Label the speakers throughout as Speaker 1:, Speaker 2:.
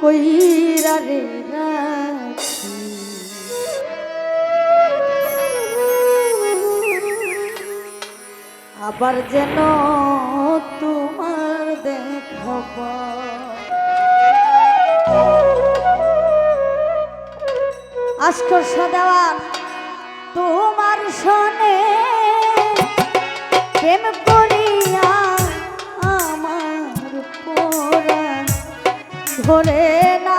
Speaker 1: কইরা রে আবার যেন তোমার দেখাব আস্কর সদাওয়ার তোমার শোনে প্রেম করিয়া আমার পোড়ান ধরে না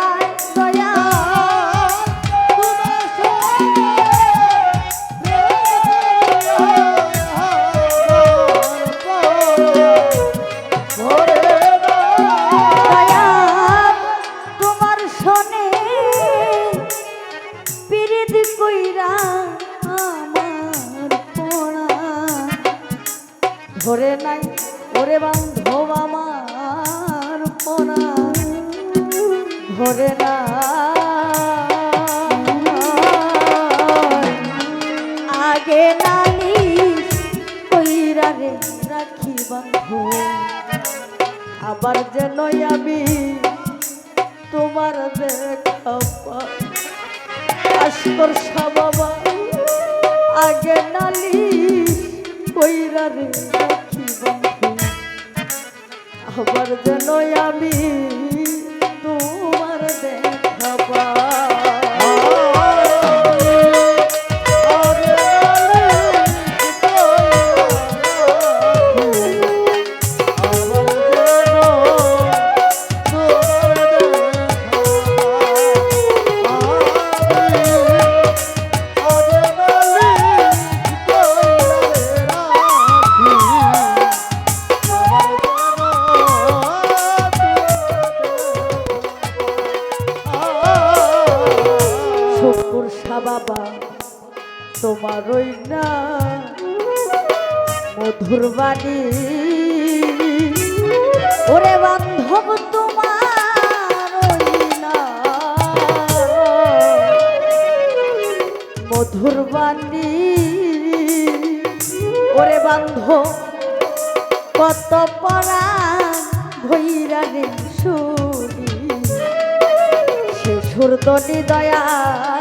Speaker 1: দয়া। ধরে নাই ওরে বান্ধব আমার। ধরে না। আগে নালি কইরা রে রাখি বন্ধু। আবার যেন আমি তোমার দেখা পাই। বাবা আগে নালি কইরা রে রাখি বন্ধু। আবার যেন আমি বাবা, তোমার ওই না মধুর বাণী। ওরে বান্ধব, তোমার মধুর বাণী। ওরে বান্ধব, কত পরা ভৈরা রে শুনি। সুরদনি দয়াল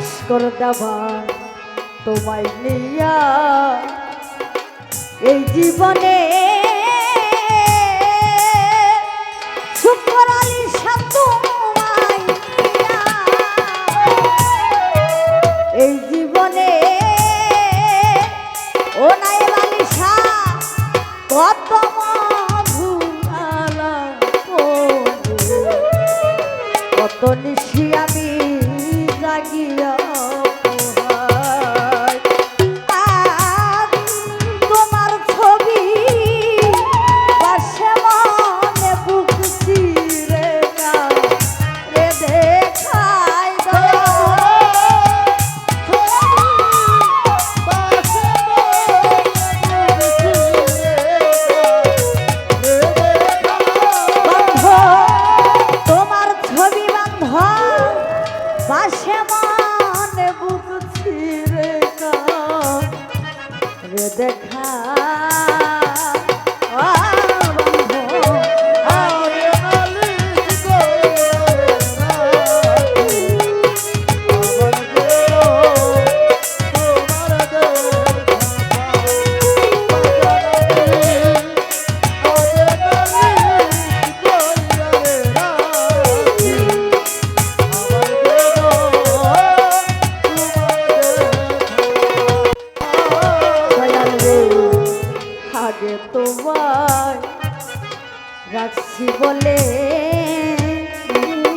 Speaker 1: আসকর দেওয়া তোমায় নিয়া এই জীবনে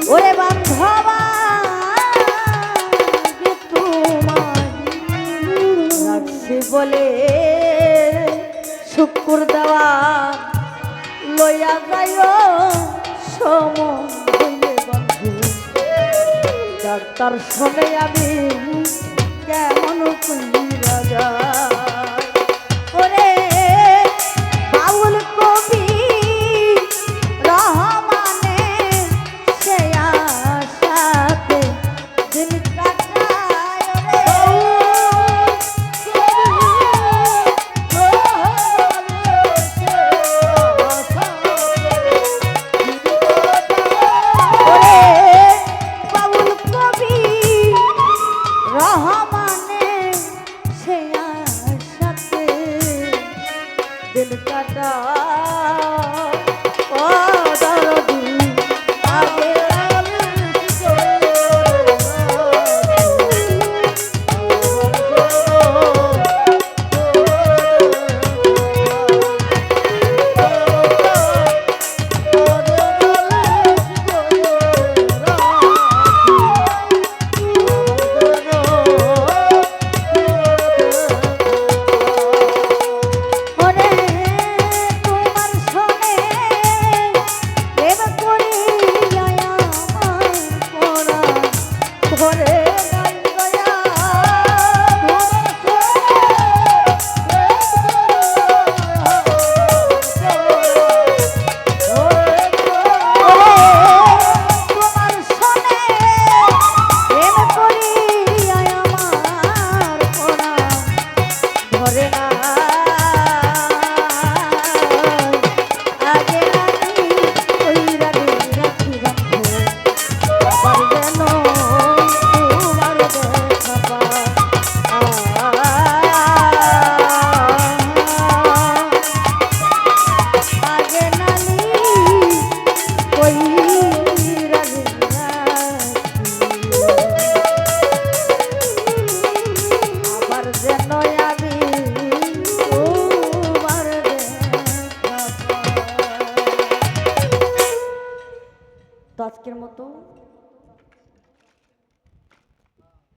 Speaker 1: ওরে বান্ধবা বলে শুকুর দেওয়া লইয়া যায় সম হইলে বন্ধু। ডাক্তার আমি কেমন কুঞ্জি রাজা দিন কাটা। ও দরদি আগে